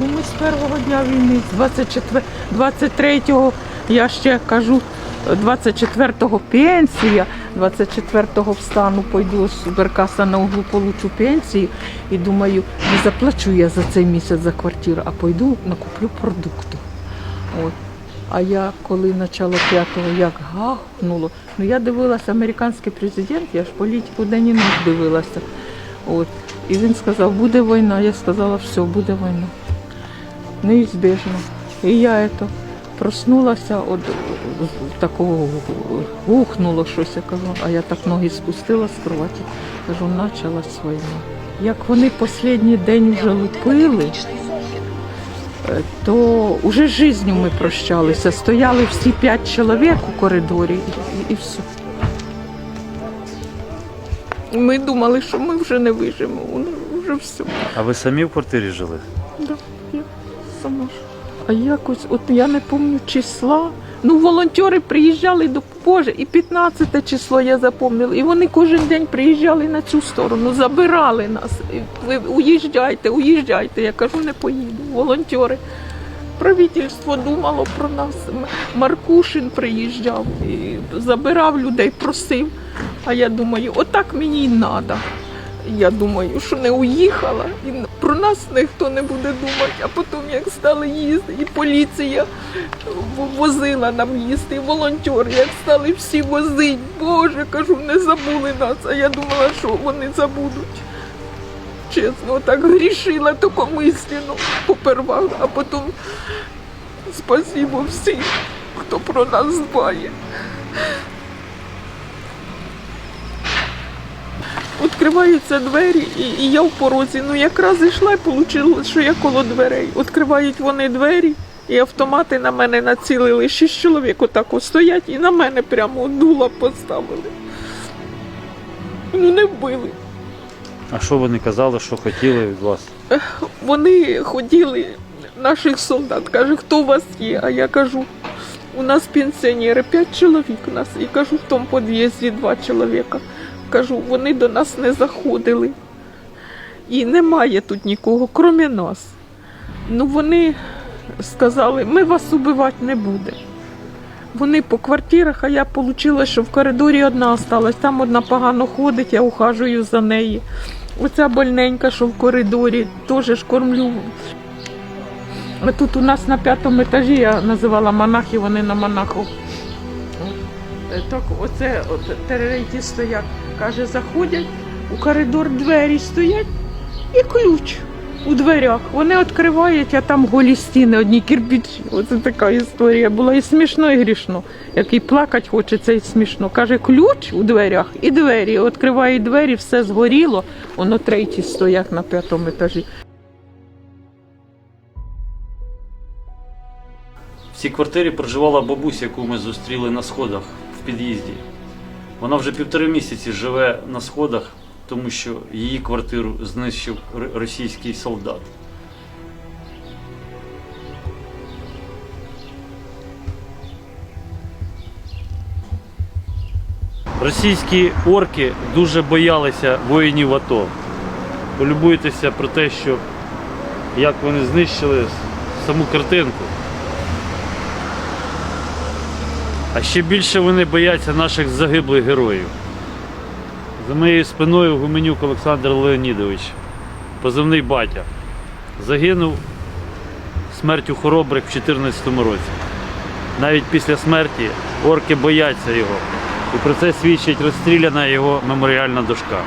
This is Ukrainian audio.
Ну, ми з першого дня війни, з 24, 23-го, я ще кажу, 24-го пенсія, 24-го встану, пойду з Беркаса на углу, получу пенсію і думаю, не заплачу я за цей місяць за квартиру, а пойду накуплю продукту. От. А я коли почало п'ятого як гахнуло, ну я дивилася американський президент, я ж політику день і ніч дивилася. От. І він сказав, буде війна. Я сказала, все, буде війна. Неізбіжно. І я это, проснулася, от такого гухнуло щось, я кажу, а я так ноги спустила з кроваті. Кажу, почалась війна. Як вони останній день вже лупили, то вже життю ми прощалися. Стояли всі п'ять чоловік у коридорі і, і все. Ми думали, що ми вже не вижимо, вже все. А ви самі в квартирі жили? А якось, от я не пам'ятаю числа. Ну, волонтери приїжджали до Боже, і 15 число я запам'ятала. І вони кожен день приїжджали на цю сторону, забирали нас. Ви уїжджайте, уїжджайте. Я кажу, не поїду. Волонтери. Правительство думало про нас. Маркушин приїжджав і забирав людей, просив. А я думаю, отак мені й треба. Я думаю, що не уїхала, і про нас ніхто не буде думати. А потім, як стали їсти, і поліція возила нам їсти, і волонтери, як стали всі возити, Боже, кажу, не забули нас. А я думала, що вони забудуть. Чесно, так грішила тільки мислено попервах, а потім спасибо всім, хто про нас дбає. Відкриваються двері, і, і я в порозі. Ну якраз йшла і вийшло, що я коло дверей. Відкривають вони двері, і автомати на мене націлили. Шість чоловік отак от стоять і на мене прямо дула поставили. Ну не вбили. А що вони казали, що хотіли від вас? Вони ходили наших солдат, каже, хто у вас є? А я кажу, у нас пенсіонери, п'ять чоловік у нас. І кажу, в тому під'їзді два чоловіка. Кажу, вони до нас не заходили. І немає тут нікого, крім нас. Ну вони сказали, ми вас убивати не будемо. Вони по квартирах, а я отримала, що в коридорі одна осталась. Там одна погано ходить, я ухажую за нею. Оця больненька, що в коридорі, теж ж кормлю. Тут у нас на п'ятому етажі я називала монахи, вони на монахів. Е, Так, оце от, теререйті стоять. Каже, заходять, у коридор двері стоять і ключ у дверях. Вони відкривають, а там голі стіни, одні кирпичі. Оце така історія була і смішно, і грішно. Як і плакати хочеться, і смішно. Каже, ключ у дверях і двері. Відкриває двері, все згоріло. Воно треті стоять на п'ятому етажі. В цій квартирі проживала бабуся, яку ми зустріли на сходах під'їзді. Вона вже півтори місяці живе на сходах, тому що її квартиру знищив російський солдат. Російські орки дуже боялися воїнів АТО. Полюбуйтеся про те, що як вони знищили саму картинку. А ще більше вони бояться наших загиблих героїв. За моєю спиною Гуменюк Олександр Леонідович, позивний батя, загинув смертю хоробрих в 2014 році. Навіть після смерті орки бояться його. І про це свідчить розстріляна його меморіальна дошка.